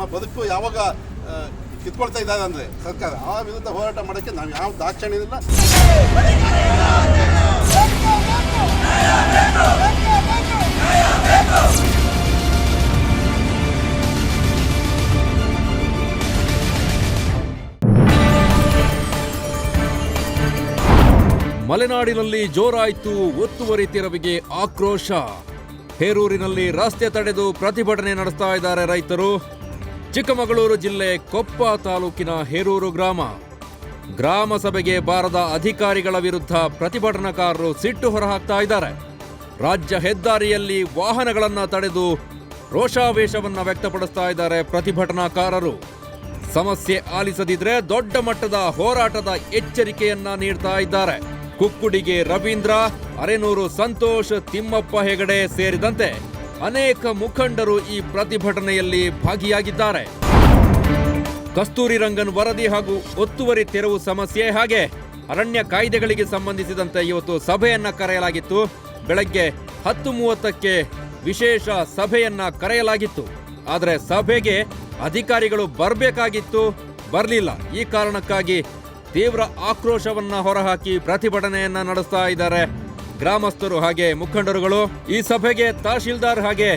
ನಮ್ಮ ಬದುಕು ಯಾವಾಗ ಕಿತ್ಕೊಳ್ತಾ ಇದ್ದಾರೆ ಅಂದರೆ ಸರ್ಕಾರ, ಆ ವಿರುದ್ಧ ಹೋರಾಟ ಮಾಡೋಕ್ಕೆ ನಾವು ಯಾವ ದಾಕ್ಷಣ್ಯ ಇಲ್ಲ. ಮಲೆನಾಡಿನಲ್ಲಿ ಜೋರಾಯಿತು ಒತ್ತುವರಿ ತೆರವಿಗೆ ಆಕ್ರೋಶ. ಹೇರೂರಿನಲ್ಲಿ ರಸ್ತೆ ತಡೆದು ಪ್ರತಿಭಟನೆ ನಡೆಸ್ತಾ ಇದ್ದಾರೆ ರೈತರು. ಚಿಕ್ಕಮಗಳೂರು ಜಿಲ್ಲೆ ಕೊಪ್ಪ ತಾಲೂಕಿನ ಹೇರೂರು ಗ್ರಾಮ. ಗ್ರಾಮ ಸಭೆಗೆ ಬಾರದ ಅಧಿಕಾರಿಗಳ ವಿರುದ್ಧ ಪ್ರತಿಭಟನಾಕಾರರು ಸಿಟ್ಟು ಹೊರಹಾಕ್ತಾ ಇದ್ದಾರೆ. ರಾಜ್ಯ ಹೆದ್ದಾರಿಯಲ್ಲಿ ವಾಹನಗಳನ್ನು ತಡೆದು ರೋಷಾವೇಶವನ್ನು ವ್ಯಕ್ತಪಡಿಸ್ತಾ ಇದ್ದಾರೆ ಪ್ರತಿಭಟನಾಕಾರರು. ಸಮಸ್ಯೆ ಆಲಿಸದಿದ್ರೆ ದೊಡ್ಡ ಮಟ್ಟದ ಹೋರಾಟದ ಎಚ್ಚರಿಕೆಯನ್ನ ನೀಡ್ತಾ ಇದ್ದಾರೆ. ಕುಕ್ಕುಡಿಗೆ ರವೀಂದ್ರ, ಅರೆನೂರು ಸಂತೋಷ್, ತಿಮ್ಮಪ್ಪ ಹೆಗಡೆ ಸೇರಿದಂತೆ ಅನೇಕ ಮುಖಂಡರು ಈ ಪ್ರತಿಭಟನೆಯಲ್ಲಿ ಭಾಗಿಯಾಗಿದ್ದಾರೆ. ಕಸ್ತೂರಿ ರಂಗನ್ ವರದಿ ಹಾಗೂ ಒತ್ತುವರಿ ತೆರವು ಸಮಸ್ಯೆ ಹಾಗೆ ಅರಣ್ಯ ಕಾಯ್ದೆಗಳಿಗೆ ಸಂಬಂಧಿಸಿದಂತೆ ಇವತ್ತು ಸಭೆಯನ್ನ ಕರೆಯಲಾಗಿತ್ತು. ಬೆಳಗ್ಗೆ ಹತ್ತು ಮೂವತ್ತಕ್ಕೆ ವಿಶೇಷ ಸಭೆಯನ್ನ ಕರೆಯಲಾಗಿತ್ತು. ಆದರೆ ಸಭೆಗೆ ಅಧಿಕಾರಿಗಳು ಬರಬೇಕಾಗಿತ್ತು, ಬರಲಿಲ್ಲ. ಈ ಕಾರಣಕ್ಕಾಗಿ ತೀವ್ರ ಆಕ್ರೋಶವನ್ನ ಹೊರಹಾಕಿ ಪ್ರತಿಭಟನೆಯನ್ನ ನಡೆಸ್ತಾ ಇದ್ದಾರೆ. ಗ್ರಾಮಸ್ಥರು ಹಾಗೆ ಮುಖಂಡರುಗಳು, ಈ ಸಭೆಗೆ ತಹಶೀಲ್ದಾರ್ ಹಾಗೆ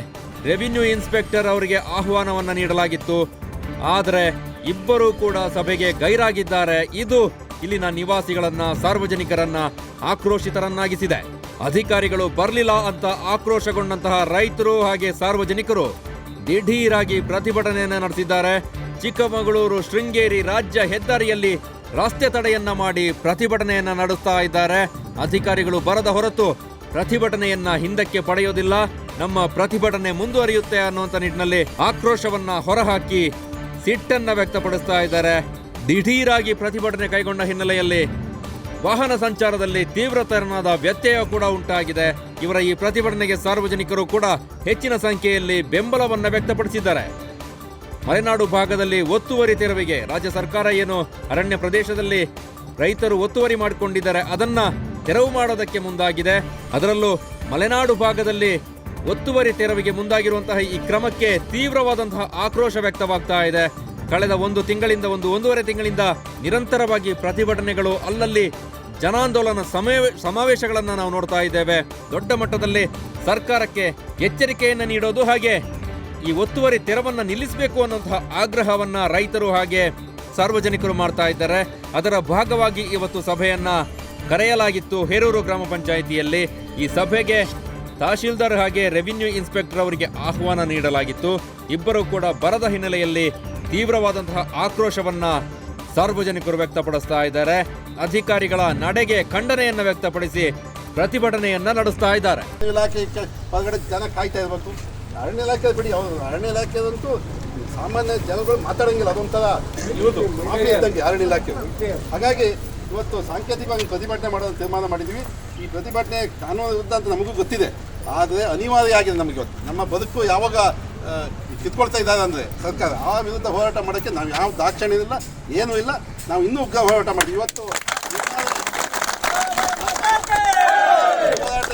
ರೆವಿನ್ಯೂ ಇನ್ಸ್ಪೆಕ್ಟರ್ ಅವರಿಗೆ ಆಹ್ವಾನವನ್ನ ನೀಡಲಾಗಿತ್ತು. ಆದರೆ ಇಬ್ಬರೂ ಕೂಡ ಸಭೆಗೆ ಗೈರಾಗಿದ್ದಾರೆ. ಇದು ಇಲ್ಲಿನ ನಿವಾಸಿಗಳನ್ನ, ಸಾರ್ವಜನಿಕರನ್ನ ಆಕ್ರೋಶಿತರನ್ನಾಗಿಸಿದೆ. ಅಧಿಕಾರಿಗಳು ಬರಲಿಲ್ಲ ಅಂತ ಆಕ್ರೋಶಗೊಂಡಂತಹ ರೈತರು ಹಾಗೆ ಸಾರ್ವಜನಿಕರು ದಿಢೀರಾಗಿ ಪ್ರತಿಭಟನೆಯನ್ನ ನಡೆಸಿದ್ದಾರೆ. ಚಿಕ್ಕಮಗಳೂರು ಶೃಂಗೇರಿ ರಾಜ್ಯ ಹೆದ್ದಾರಿಯಲ್ಲಿ ರಸ್ತೆ ತಡೆಯನ್ನ ಮಾಡಿ ಪ್ರತಿಭಟನೆಯನ್ನ ನಡೆಸ್ತಾ ಇದ್ದಾರೆ. ಅಧಿಕಾರಿಗಳು ಬರದ ಹೊರತು ಪ್ರತಿಭಟನೆಯನ್ನ ಹಿಂದಕ್ಕೆ ಪಡೆಯೋದಿಲ್ಲ. ನಮ್ಮ ಪ್ರತಿಭಟನೆ ಮುಂದುವರಿಯುತ್ತೆ ಅನ್ನುವಂತ ನಿಟ್ಟಿನಲ್ಲಿ ಆಕ್ರೋಶವನ್ನ ಹೊರಹಾಕಿ ಸಿಟ್ಟನ್ನ ವ್ಯಕ್ತಪಡಿಸ್ತಾ ಇದ್ದಾರೆ. ದಿಢೀರಾಗಿ ಪ್ರತಿಭಟನೆ ಕೈಗೊಂಡ ಹಿನ್ನೆಲೆಯಲ್ಲಿ ವಾಹನ ಸಂಚಾರದಲ್ಲಿ ತೀವ್ರತರನಾದ ವ್ಯತ್ಯಯ ಕೂಡ ಉಂಟಾಗಿದೆ. ಇವರ ಈ ಪ್ರತಿಭಟನೆಗೆ ಸಾರ್ವಜನಿಕರು ಕೂಡ ಹೆಚ್ಚಿನ ಸಂಖ್ಯೆಯಲ್ಲಿ ಬೆಂಬಲವನ್ನ ವ್ಯಕ್ತಪಡಿಸಿದ್ದಾರೆ. ಮಲೆನಾಡು ಭಾಗದಲ್ಲಿ ಒತ್ತುವರಿ ತೆರವಿಗೆ ರಾಜ್ಯ ಸರ್ಕಾರ ಏನು ಅರಣ್ಯ ಪ್ರದೇಶದಲ್ಲಿ ರೈತರು ಒತ್ತುವರಿ ಮಾಡಿಕೊಂಡಿದ್ದಾರೆ, ಅದನ್ನ ತೆರವು ಮಾಡೋದಕ್ಕೆ ಮುಂದಾಗಿದೆ. ಅದರಲ್ಲೂ ಮಲೆನಾಡು ಭಾಗದಲ್ಲಿ ಒತ್ತುವರಿ ತೆರವಿಗೆ ಮುಂದಾಗಿರುವಂತಹ ಈ ಕ್ರಮಕ್ಕೆ ತೀವ್ರವಾದಂತಹ ಆಕ್ರೋಶ ವ್ಯಕ್ತವಾಗ್ತಾ ಇದೆ. ಕಳೆದ ಒಂದು ತಿಂಗಳಿಂದ, ಒಂದು ಒಂದೂವರೆ ತಿಂಗಳಿಂದ ನಿರಂತರವಾಗಿ ಪ್ರತಿಭಟನೆಗಳು, ಅಲ್ಲಲ್ಲಿ ಜನಾಂದೋಲನ ಸಮಾವೇ ಸಮಾವೇಶಗಳನ್ನು ನಾವು ನೋಡ್ತಾ ಇದ್ದೇವೆ. ದೊಡ್ಡ ಮಟ್ಟದಲ್ಲಿ ಸರ್ಕಾರಕ್ಕೆ ಎಚ್ಚರಿಕೆಯನ್ನು ನೀಡೋದು ಹಾಗೆ ಈ ಒತ್ತುವರಿ ತೆರವನ್ನ ನಿಲ್ಲಿಸಬೇಕು ಅನ್ನುವಂತಹ ಆಗ್ರಹವನ್ನ ರೈತರು ಹಾಗೆ ಸಾರ್ವಜನಿಕರು ಮಾಡ್ತಾ ಇದ್ದಾರೆ. ಅದರ ಭಾಗವಾಗಿ ಇವತ್ತು ಸಭೆಯನ್ನ ಕರೆಯಲಾಗಿತ್ತು ಹೇರೂರು ಗ್ರಾಮ ಪಂಚಾಯಿತಿಯಲ್ಲಿ. ಈ ಸಭೆಗೆ ತಹಶೀಲ್ದಾರ್ ಹಾಗೆ ರೆವಿನ್ಯೂ ಇನ್ಸ್ಪೆಕ್ಟರ್ ಅವರಿಗೆ ಆಹ್ವಾನ ನೀಡಲಾಗಿತ್ತು. ಇಬ್ಬರು ಕೂಡ ಬರದ ಹಿನ್ನೆಲೆಯಲ್ಲಿ ತೀವ್ರವಾದಂತಹ ಆಕ್ರೋಶವನ್ನ ಸಾರ್ವಜನಿಕರು ವ್ಯಕ್ತಪಡಿಸ್ತಾ ಇದ್ದಾರೆ. ಅಧಿಕಾರಿಗಳ ನಡೆಗೆ ಖಂಡನೆಯನ್ನ ವ್ಯಕ್ತಪಡಿಸಿ ಪ್ರತಿಭಟನೆಯನ್ನ ನಡೆಸ್ತಾ ಇದ್ದಾರೆ. ಇಲಾಖೆ ಜನ ಕಾಯ್ತಾ ಇರಬೇಕು. ಅರಣ್ಯ ಇಲಾಖೆ ಬಿಡಿ ಅವರು ಅರಣ್ಯ ಇಲಾಖೆದಂತೂ ಸಾಮಾನ್ಯ ಜನಗಳು ಮಾತಾಡಂಗಿಲ್ಲ ಅದೊಂಥರ ಇವತ್ತು ಇದ್ದಂಗೆ ಅರಣ್ಯ ಇಲಾಖೆ ಹಾಗಾಗಿ ಇವತ್ತು ಸಾಂಕೇತಿಕವಾಗಿ ಪ್ರತಿಭಟನೆ ಮಾಡೋದು ತೀರ್ಮಾನ ಮಾಡಿದ್ವಿ. ಈ ಪ್ರತಿಭಟನೆ ಕಾನೂನು ವಿರುದ್ಧ ಅಂತ ನಮಗೂ ಗೊತ್ತಿದೆ. ಆದರೆ ಅನಿವಾರ್ಯ ಆಗಿದೆ ನಮಗೆ ಇವತ್ತು. ನಮ್ಮ ಬದುಕು ಯಾವಾಗ ಕಿತ್ಕೊಳ್ತಾ ಇದ್ದಾರೆ ಅಂದರೆ ಸರ್ಕಾರ ಆ ವಿರುದ್ಧ ಹೋರಾಟ ಮಾಡೋಕ್ಕೆ ನಾವು ಯಾವ ದಾಕ್ಷಣ್ಯ ಇಲ್ಲ ಏನೂ ಇಲ್ಲ. ನಾವು ಇನ್ನೂ ಉಗ್ರ ಹೋರಾಟ ಮಾಡಿ ಇವತ್ತು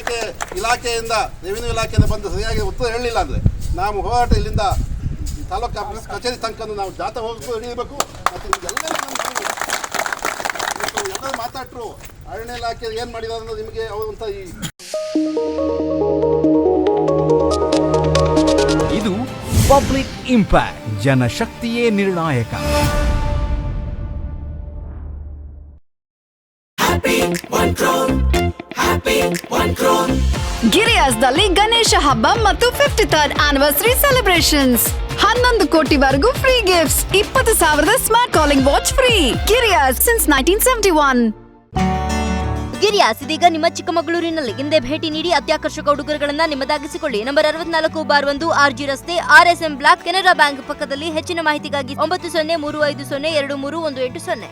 ಹೋರಾಟಕ್ಕೆ ಇಲಾಖೆಯಿಂದ ರೆವಿನ್ಯೂ ಇಲಾಖೆಯಿಂದ ಬಂದು ಸರಿಯಾಗಿ ಉತ್ತರ ಹೇಳಲಿಲ್ಲ ಅಂದರೆ ನಾವು ಹೋರಾಟ ಇಲ್ಲಿಂದ ತಾಲೂಕು ಕಚೇರಿ ತನಕ ನಾವು ಜಾತ ಹೋಗಬೇಕು, ಹಿಡಿಯಬೇಕು, ಮತ್ತು ನಿಮಗೆಲ್ಲ ಎಲ್ಲರೂ ಮಾತಾಡ್ರು ಅರಣ್ಯ ಇಲಾಖೆ ಏನು ಮಾಡಿದಾರೆ ಅನ್ನೋದು ನಿಮಗೆ ಅವರಂತ ಈ ಇದು ಪಬ್ಲಿಕ್ ಇಂಪ್ಯಾಕ್ಟ್, ಜನಶಕ್ತಿಯೇ ನಿರ್ಣಾಯಕ. ಗಿರಿಯಾಸ್ದಲ್ಲಿ ಗಣೇಶ ಹಬ್ಬ ಮತ್ತು ಫಿಫ್ಟಿ ಥರ್ಡ್ ಆನಿವರ್ಸರಿ ಸೆಲೆಬ್ರೇಷನ್ಸ್ ಹನ್ನೊಂದು ಕೋಟಿವರೆಗೂ ಫ್ರೀ ಗಿಫ್ಟ್ ಇಪ್ಪತ್ತು ಸಾವಿರದ smart calling watch free Giriyas since nineteen seventy one Giriyas, ಇದೀಗ ನಿಮ್ಮ ಚಿಕ್ಕಮಗಳೂರಿನಲ್ಲಿ ಹಿಂದೆ ಭೇಟಿ ನೀಡಿ ಅತ್ಯಾಕರ್ಷಕ ಉಡುಗೊರೆಗಳನ್ನ ನಿಮ್ಮದಾಗಿಸಿಕೊಳ್ಳಿ. ನಂಬರ್ ಅರವತ್ನಾಲ್ಕು ಬಾರ್ ಒಂದು ಆರ್ ಜಿ ರಸ್ತೆ, R S M block Canara bank ಪಕ್ಕದಲ್ಲಿ ಹೆಚ್ಚಿನ ಮಾಹಿತಿಗಾಗಿ ಒಂಬತ್ತು ಸೊನ್ನೆ ಮೂರು ಐದು ಸೊನ್ನೆ ಎರಡು ಮೂರು ಒಂದು ಎಂಟು ಸೊನ್ನೆ.